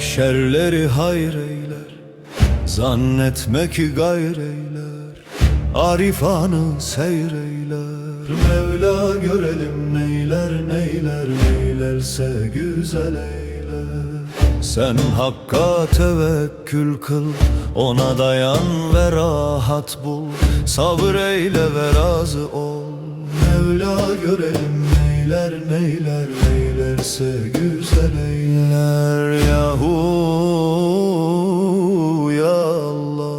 şerleri hayır eyler Zannetme ki gayr eyler. Arifanı seyreyler Mevla görelim neyler neyler Neylerse güzel eyler. Sen hakka tevekkül kıl Ona dayan ve rahat bul. Sabır eyle ve razı ol. Mevla görelim neyler neyler Neylerse güzel eyler Yahu ya Allah.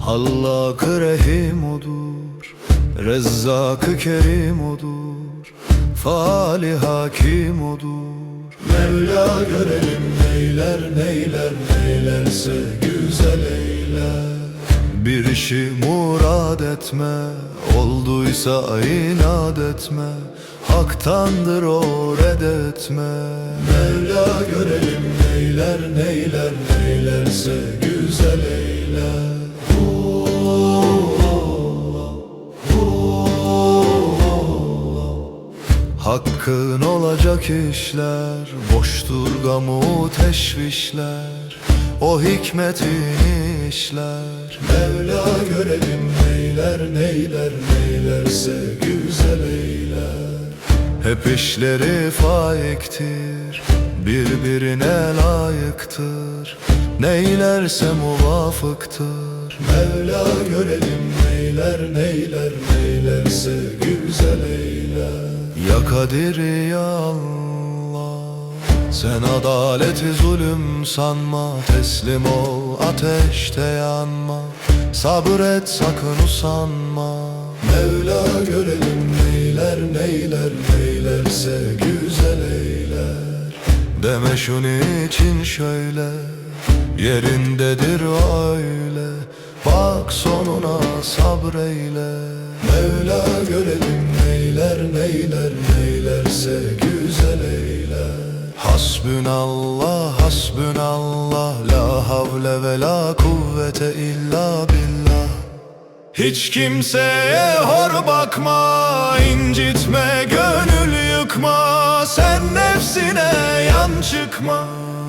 Hallak-ı Rahim odur Rezzak-ı Kerim odur Fali Hakim odur. Mevla görelim neyler neyler Neylerse güzel eyler Bir işi murad etme Olduysa inat etme Haktandır o reddetme. Mevla görelim neyler neyler Neylerse güzel eyler. Hakkın olacak işler Boştur gamu teşvişler O hikmetin işler Mevla görelim neyler neyler Neylerse güzel eyler. Hep işleri faiktir Birbirine layıktır. Neylerse muvafıktır. Mevla görelim neyler neyler Neylerse güzel eyler. Ya Kadir ya Allah Sen adaleti zulüm sanma Teslim ol ateşte yanma. Sabır et sakın usanma. Mevla görelim neyler neyler Neylerse güzel eyler. Deme şunu için şöyle Yerindedir öyle. Bak sonuna sabreyle. Mevla görelim neyler neyler Neylerse güzel Hasbünallah hasbünallah La havle ve la kuvvete illa billah. Hiç kimseye hor bakma, incitme, gönül yıkma Sen nefsine yan çıkma.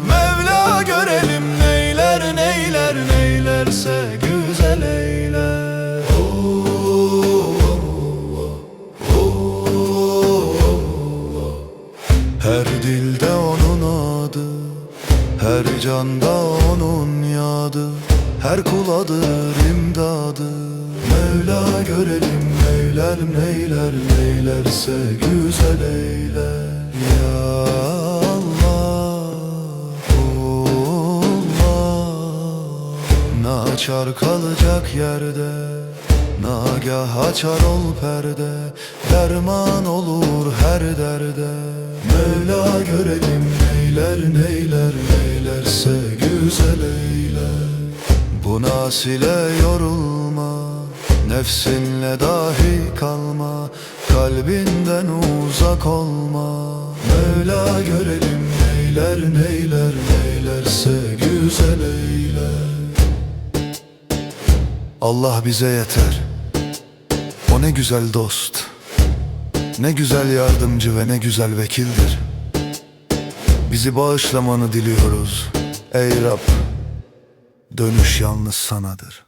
Mevla görelim neyler neyler neylerse güzel eyler. Her dilde Her canda onun yadı Her kuladır imdadı. Mevla görelim neyler neyler Neylerse güzel eyler. Ya Allah Allah. Naçar kalacak yerde Nagah açar ol perde. Derman olur her derde. Mevla görelim neyler neyler Neylerse güzel eyler Bu nasile yorulma Nefsinle dahi kalma Kalbinden uzak olma. Mevla görelim neyler neyler Neylerse güzel eyler Allah bize yeter. O ne güzel dost Ne güzel yardımcı ve ne güzel vekildir Bizi bağışlamanı diliyoruz. Ey Rab Dönüş yalnız sanadır